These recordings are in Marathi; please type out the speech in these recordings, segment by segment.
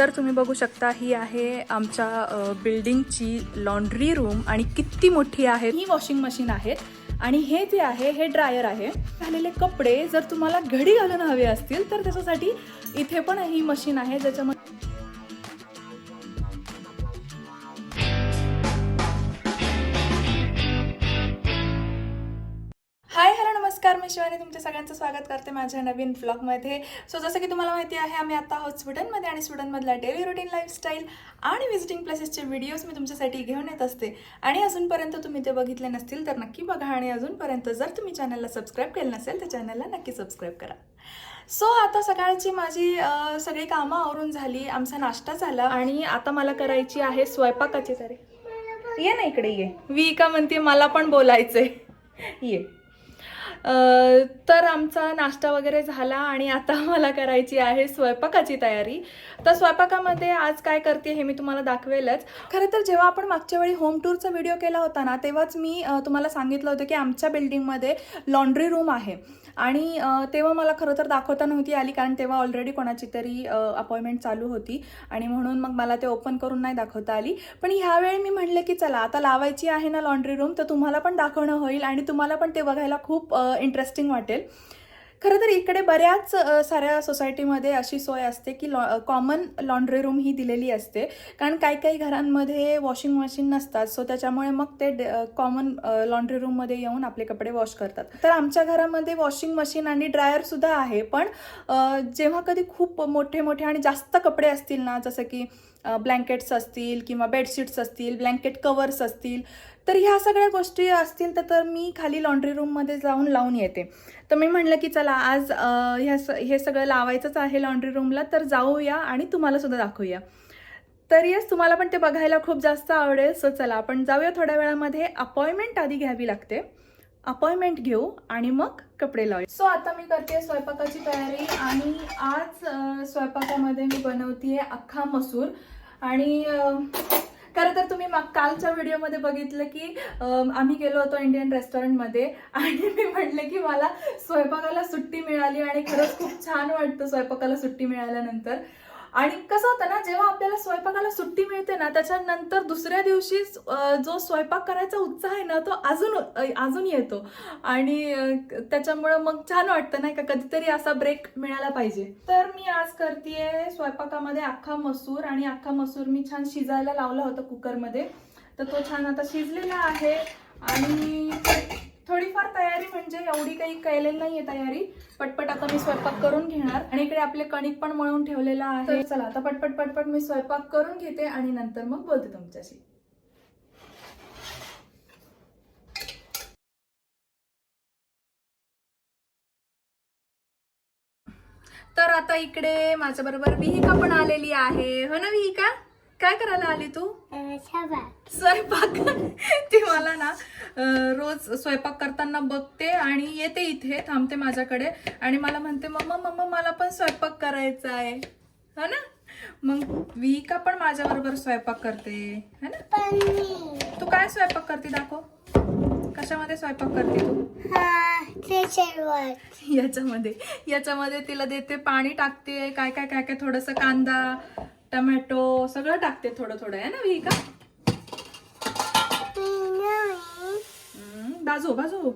तर तुम्ही बघू शकता ही आहे आमच्या बिल्डिंगची लॉन्ड्री रूम आणि किती मोठी आहे. ही वॉशिंग मशीन आहे आणि हे जे आहे हे ड्रायर आहे. झालेले कपडे जर तुम्हाला घडी घालून हवे असतील तर त्याच्यासाठी इथे पण ही मशीन आहे ज्याच्यामध्ये मी शिवानी तुमच्या सगळ्यांचं स्वागत करते माझ्या नवीन ब्लॉगमध्ये सो जसं की तुम्हाला माहिती आहे आम्ही आता आहोत स्वीडनमध्ये आणि स्वीडनमधल्या डेली रुटीन लाईफस्टाईल आणि व्हिजिटिंग प्लेसेसचे व्हिडिओज मी तुमच्यासाठी घेऊन येत असते. आणि अजूनपर्यंत तुम्ही ते बघितले नसतील तर नक्की बघा आणि अजूनपर्यंत जर तुम्ही चॅनलला सबस्क्राईब केलं नसेल तर चॅनलला नक्की सबस्क्राईब करा. सो आता सकाळची माझी सगळी कामं आवरून झाली आमचा नाश्ता झाला. आणि आता मला करायची आहे स्वयंपाकाची तरी ये ना इकडे ये. वी का म्हणते मला पण बोलायचंय. ये. तर आमचा नाश्ता वगैरे झाला आणि आता मला करायची आहे स्वयंपाकाची तयारी. तर स्वयंपाकामध्ये आज काय करते हे मी तुम्हाला दाखवेलच. खरं तर जेव्हा आपण मागच्या वेळी होम टूरचा व्हिडिओ केला होता ना तेव्हाच मी तुम्हाला सांगितलं होतं की आमच्या बिल्डिंगमध्ये लॉन्ड्री रूम आहे. आणि तेव्हा मला खरं तर दाखवता नव्हती आली कारण तेव्हा ऑलरेडी कोणाची तरी अपॉइंटमेंट चालू होती. आणि म्हणून मग मला ते ओपन करून नाही दाखवता आली. पण ह्यावेळी मी म्हणलं की चला आता लावायची आहे ना लॉन्ड्री रूम तर तुम्हाला पण दाखवणं होईल आणि तुम्हाला पण ते बघायला खूप इंटरेस्टिंग वाटेल. खरं तर इकडे बऱ्याच साऱ्या सोसायटीमध्ये अशी सोय असते की लॉ कॉमन लॉन्ड्री रूम ही दिलेली असते. कारण काही काही घरांमध्ये वॉशिंग मशीन नसतात. सो त्याच्यामुळे मग ते कॉमन लॉन्ड्री रूममध्ये येऊन आपले कपडे वॉश करतात. तर आमच्या घरामध्ये वॉशिंग मशीन आणि ड्रायरसुद्धा आहे. पण जेव्हा कधी खूप मोठे मोठे आणि जास्त कपडे असतील ना जसं की ब्लँकेट्स असतील किंवा बेडशीट्स असतील ब्लँकेट कवर्स असतील तर ह्या सगळ्या गोष्टी असतील तर तर मी खाली लॉन्ड्री रूममध्ये जाऊन लावून येते. तर मी म्हणलं की चला आज ह्या स हे सगळं लावायचंच आहे लॉन्ड्री रूमला तर जाऊया आणि तुम्हालासुद्धा दाखवूया. तर येस तुम्हाला पण ते बघायला खूप जास्त आवडेल. सो चला आपण जाऊया थोड्या वेळामध्ये. अपॉइंटमेंट आधी घ्यावी लागते. अपॉइंटमेंट घेऊ आणि मग कपडे लावू. सो आता मी करते स्वयंपाकाची तयारी आणि आज स्वयंपाकामध्ये मी बनवते अख्खा मसूर. आणि खरं तर तुम्ही कालच्या व्हिडिओमध्ये बघितलं की आम्ही गेलो होतो इंडियन रेस्टॉरंटमध्ये आणि मी म्हटलं की मला स्वयंपाकाला सुट्टी मिळाली आणि खरंच खूप छान वाटतं स्वयंपाकाला सुट्टी मिळाल्यानंतर. आणि कसं होतं ना जेव्हा आपल्याला स्वयंपाकाला सुट्टी मिळते ना त्याच्यानंतर दुसऱ्या दिवशी जो स्वयंपाक करायचा उत्साह आहे ना तो अजून अजून येतो. आणि त्याच्यामुळं मग छान वाटतं नाही का कधीतरी असा ब्रेक मिळाला पाहिजे. तर मी आज करते स्वयंपाकामध्ये अख्खा मसूर आणि अख्खा मसूर मी छान शिजायला लावला होता कुकरमध्ये तर तो छान आता शिजलेला आहे आणि थोडीफार तयारी म्हणजे एवढी काही केलेली नाहीये तयारी. पटपट आता मी स्वयंपाक करून घेणार. आणि इकडे आपले कणिक पण मळून ठेवलेलं आहे. चला आता पटपट पटपट मी स्वयंपाक करून घेते आणि नंतर मग बोलते तुमच्याशी. तर आता इकडे माझ्या बरोबर विहिका पण आलेली आहे. हो ना विहिका? काय करायला आली तू? स्वयंपाक. ती मला ना रोज स्वयंपाक करताना बघते आणि येते इथे थांबते माझ्याकडे. आणि मला म्हणते मम्मा मम्मा मला पण स्वयंपाक करायचा आहे. हो ना? मग विहिका पण माझ्या बरोबर स्वयंपाक करते. है ना? तू काय स्वयंपाक करते दाखव. कशामध्ये स्वयंपाक करते तू? याच्यामध्ये. याच्यामध्ये तिला देते पाणी टाकते काय काय काय काय थोडस कांदा टमॅटो सगळं टाकते थोडं थोडं आहे ना विहिका बाजू बाजू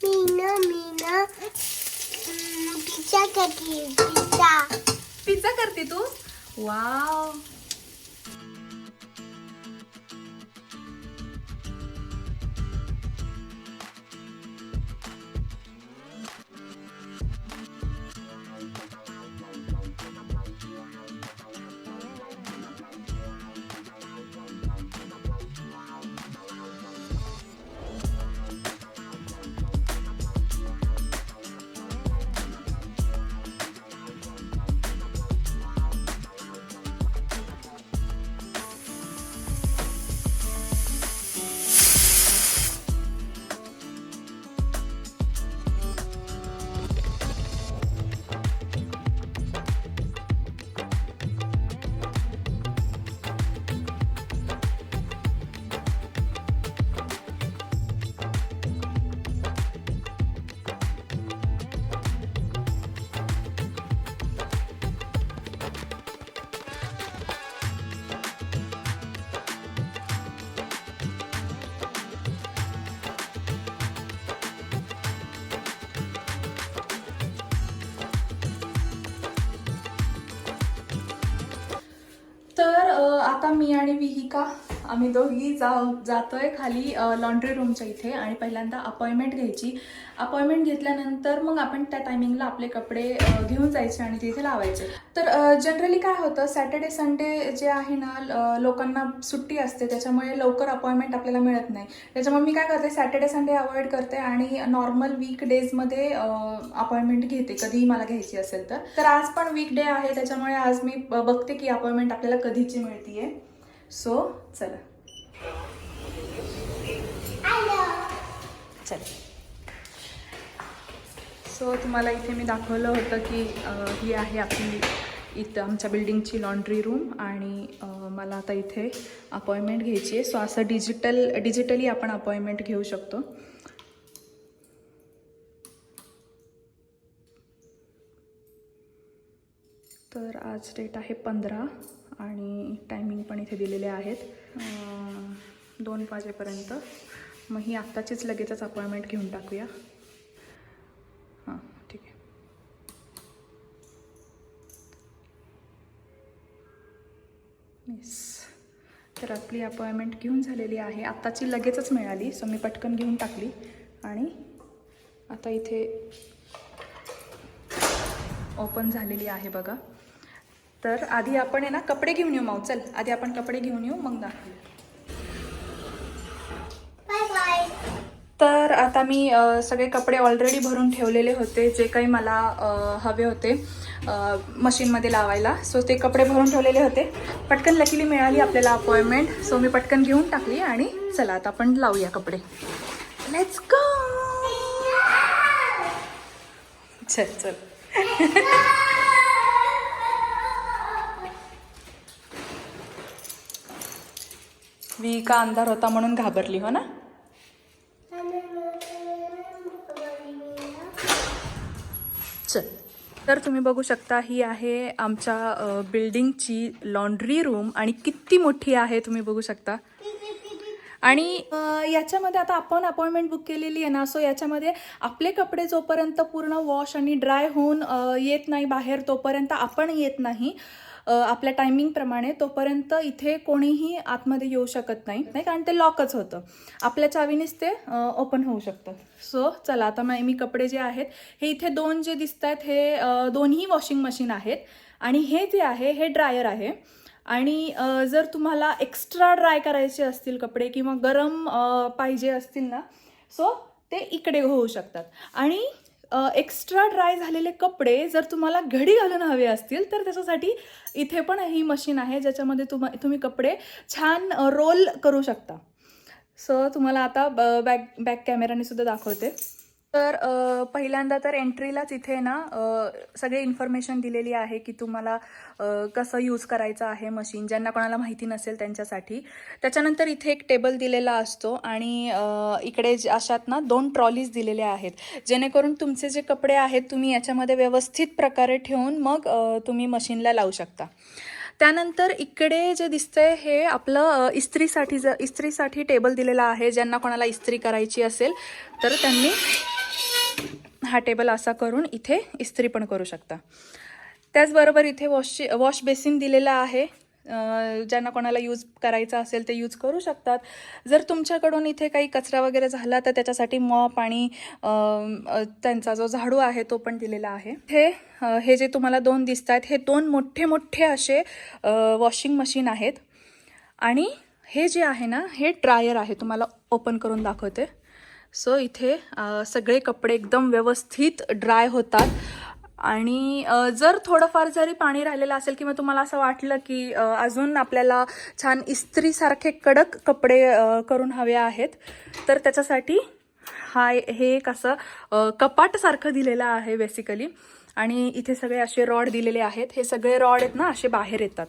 मीना मीना पिझ्झा करते पिझ्झा. पिझ्झा करते तू? वाव. आता मी आणि विहिका आम्ही दोघी जाऊ जातोय खाली लॉन्ड्री रूमच्या इथे आणि पहिल्यांदा अपॉइंटमेंट घ्यायची. अपॉइंटमेंट घेतल्यानंतर मग आपण त्या टायमिंगला आपले कपडे घेऊन जायचे आणि तिथे लावायचे. तर जनरली काय होतं सॅटर्डे संडे जे आहे ना लोकांना सुट्टी असते त्याच्यामुळे लवकर अपॉइंटमेंट आपल्याला मिळत नाही. त्याच्यामुळे मी काय करते सॅटर्डे संडे अवॉइड करते आणि नॉर्मल वीक डेजमध्ये अपॉइंटमेंट घेते कधीही मला घ्यायची असेल तर. तर आज पण वीक डे आहे त्याच्यामुळे आज मी ब- बघते की अपॉइंटमेंट आपल्याला कधीची मिळतीये. सो चला. चला. सो तुम्हाला इथे मी दाखवलं होतं की ही आहे आपली इथं आमच्या बिल्डिंगची लॉन्ड्री रूम आणि मला आता इथे अपॉइंटमेंट घ्यायची आहे. सो असं डिजिटल डिजिटली आपण अपॉइंटमेंट घेऊ शकतो. तर आज डेट आहे पंधरा. आणि टायमिंग पण इथे दिलेले आहेत. दोन वाजेपर्यंत. मग ही आत्ताचीच लगेचच अपॉइंटमेंट घेऊन टाकूया. हां ठीक आहे. येस तर आपली अपॉइंटमेंट घेऊन झालेली आहे. आत्ताची लगेचच मिळाली सो मी पटकन घेऊन टाकली. आणि आता इथे ओपन झालेली आहे बघा. तर आधी आपण आहे ना कपडे घेऊन येऊ माऊ चल. आधी आपण कपडे घेऊन येऊ मग बाय तर आता मी सगळे कपडे ऑलरेडी भरून ठेवलेले होते जे काही मला हवे होते मशीनमध्ये लावायला. सो ते कपडे भरून ठेवलेले होते. पटकन लकीली मिळाली आपल्याला अपॉइंटमेंट सो मी पटकन घेऊन टाकली आणि चला आता आपण लावूया कपडे. लेट्स गो चल चल. मी का अंधार होता म्हणून घाबरली हो ना? चल तर तुम्ही बघू शकता ही आहे आमच्या बिल्डिंगची लॉन्ड्री रूम आणि किती मोठी आहे तुम्ही बघू शकता. आणि याच्यामध्ये आता आपण अपॉइंटमेंट बुक केलेली आहे ना सो याच्यामध्ये आपले कपडे जोपर्यंत पूर्ण वॉश आणि ड्राय होऊन येत नाही बाहेर तोपर्यंत आपण येत नाही. आपल्या टायमिंगप्रमाणे तोपर्यंत इथे कोणीही आतमध्ये येऊ शकत नाही नाही कारण ते लॉकच होतं. आपल्या चावीनेच ते ओपन होऊ शकतं. सो चला आता मा- मी कपडे जे आहेत हे इथे दोन जे दिसत आहेत हे दोन्ही वॉशिंग मशीन आहेत आणि हे जे आहे हे ड्रायर आहे. आणि जर तुम्हाला एक्स्ट्रा ड्राय करायचे असतील कपडे किंवा गरम पाहिजे असतील ना सो ते इकडे होऊ शकतात. आणि एक्स्ट्रा ड्राय झालेले कपडे जर तुम्हाला घडी घालून हवे असतील तर त्याच्यासाठी इथे पण ही मशीन आहे ज्याच्यामध्ये तुम्हा तुम्ही कपडे छान रोल करू शकता. सो तुम्हाला आता ब- बॅक बॅक कॅमेराने सुद्धा दाखवते. तर पहिल्यांदा तर एंट्रीलाच इथे ना सगळे इन्फॉर्मेशन दिलेली आहे की तुम्हाला कसं यूज करायचं आहे मशीन ज्यांना कोणाला माहिती नसेल त्यांच्यासाठी. त्याच्यानंतर इथे एक टेबल दिलेला असतो आणि इकडे अशात ना दोन ट्रॉलीज दिलेल्या आहेत. जेणेकरून तुमचे जे कपडे आहेत तुम्ही याच्यामध्ये व्यवस्थित प्रकारे ठेवून मग तुम्ही मशीनला लावू शकता. त्यानंतर इकडे जे दिसतंय हे आपलं इस्त्रीसाठी ज इस्त्रीसाठी टेबल दिलेला आहे. ज्यांना कोणाला इस्त्री करायची असेल तर त्यांनी हा टेबल असा करून इथे इस्त्री पण करू शकता. त्याचबरोबर इथे वॉशची वॉश बेसिन दिलेलं आहे. ज्यांना कोणाला यूज करायचा असेल ते यूज करू शकतात. जर तुमच्याकडून इथे काही कचरा वगैरे झाला तर त्याच्यासाठी मॉप आणि त्यांचा जो झाडू आहे तो पण दिलेला आहे. हे हे जे तुम्हाला दोन दिसत आहेत हे दोन मोठे मोठे असे वॉशिंग मशीन आहेत. आणि हे जे आहे ना हे ड्रायर आहे. तुम्हाला ओपन करून दाखवते. सो इथे सगळे कपडे एकदम व्यवस्थित ड्राय होतात. आणि जर थोडंफार जरी पाणी राहिलेलं असेल किंवा तुम्हाला असं वाटलं की अजून आपल्याला छान इस्त्रीसारखे कडक कपडे करून हवे आहेत तर त्याच्यासाठी हा हे एक असं कपाटसारखं दिलेलं आहे बेसिकली आणि इथे सगळे असे रॉड दिलेले आहेत. हे सगळे रॉड आहेत ना असे बाहेर येतात.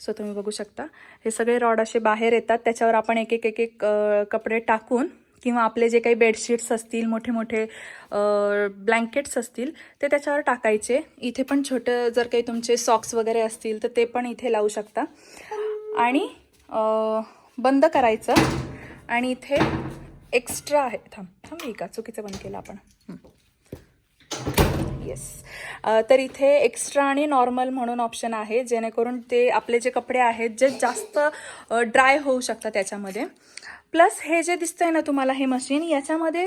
सो तुम्ही बघू शकता. हे सगळे रॉड असे बाहेर येतात. त्याच्यावर आपण एक एक एक एक कपडे टाकून किंवा आपले जे काही बेडशीट्स असतील मोठे मोठे ब्लँकेट्स असतील ते त्याच्यावर टाकायचे. इथे पण छोटं जर काही तुमचे सॉक्स वगैरे असतील तर ते पण इथे लावू शकता. आणि बंद करायचं. आणि इथे एक्स्ट्रा आहे. थांब थांब मी का चुकीचं बंद केलं आपण. येस तर इथे एक्स्ट्रा आणि नॉर्मल म्हणून ऑप्शन आहे. जेणेकरून ते आपले जे कपडे आहेत जे जास्त ड्राय होऊ शकतात त्याच्यामध्ये. प्लस हे जे दिसतंय ना तुम्हाला हे मशीन याच्यामध्ये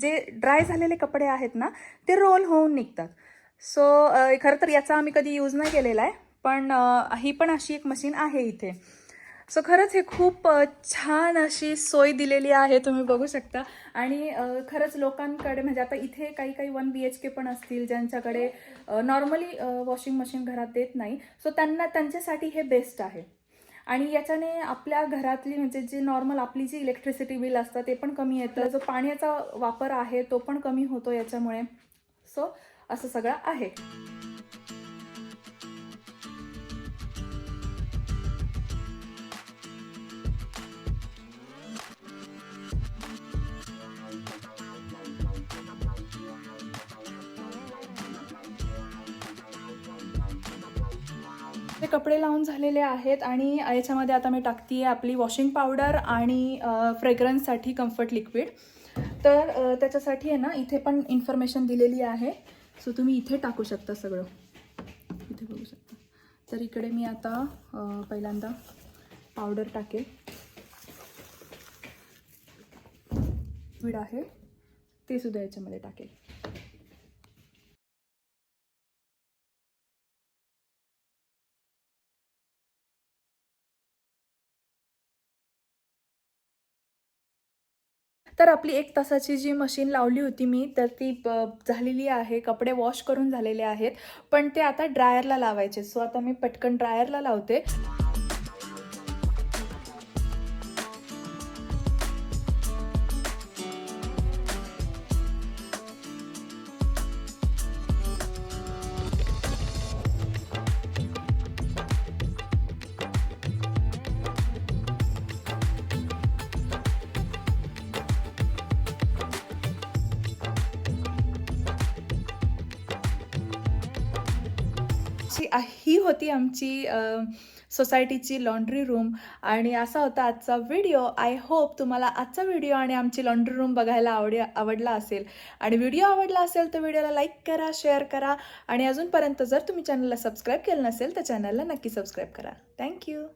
जे ड्राय झालेले कपडे आहेत ना ते रोल होऊन निघतात. सो खरं तर याचा आम्ही कधी यूज नाही केलेला आहे पण ही पण अशी एक मशीन आहे इथे. सो खरंच हे खूप छान अशी सोय दिलेली आहे तुम्ही बघू शकता. आणि खरंच लोकांकडे म्हणजे आता इथे काही काही वन बी एच के पण असतील ज्यांच्याकडे नॉर्मली वॉशिंग मशीन घरात देत नाही. सो त्यांना त्यांच्यासाठी हे बेस्ट आहे. आणि याच्याने आपल्या घरातली म्हणजे जे नॉर्मल आपली जी इलेक्ट्रिसिटी बिल असतं ते पण कमी येतं. जो पाण्याचा वापर आहे तो पण कमी होतो याच्यामुळे. सो असं सगळं आहे. ते कपडे लावून झालेले आहेत आणि याच्यामध्ये आता मी टाकते आपली वॉशिंग पावडर आणि फ्रेग्रन्ससाठी कम्फर्ट लिक्विड तर त्याच्यासाठी आहे ना इथे पण इन्फॉर्मेशन दिलेली आहे. सो तुम्ही इथे टाकू शकता सगळं. इथे बघू शकता. तर इकडे मी आता पहिल्यांदा पावडर टाकेल. लिक्विड आहे ते सुद्धा याच्यामध्ये टाकेल. तर आपली एक तासाची जी मशीन लावली होती मी तर ती ब- झालेली आहे. कपडे वॉश करून झालेले आहेत. पण ते आता ड्रायरला लावायचे. सो आता मी पटकन ड्रायरला लावते. ची ही होती आमची सोसायटीची लॉन्ड्री रूम आणि असा होता आजचा व्हिडिओ आय होप तुम्हाला आजचा व्हिडिओ आणि आमची लॉन्ड्री रूम बघायला आवडी आवडला असेल. आणि व्हिडिओ आवडला असेल तर व्हिडिओला लाईक करा शेअर करा. आणि अजूनपर्यंत जर तुम्ही चॅनलला सबस्क्राईब केलं नसेल तर चॅनलला नक्की सबस्क्राईब करा. थँक्यू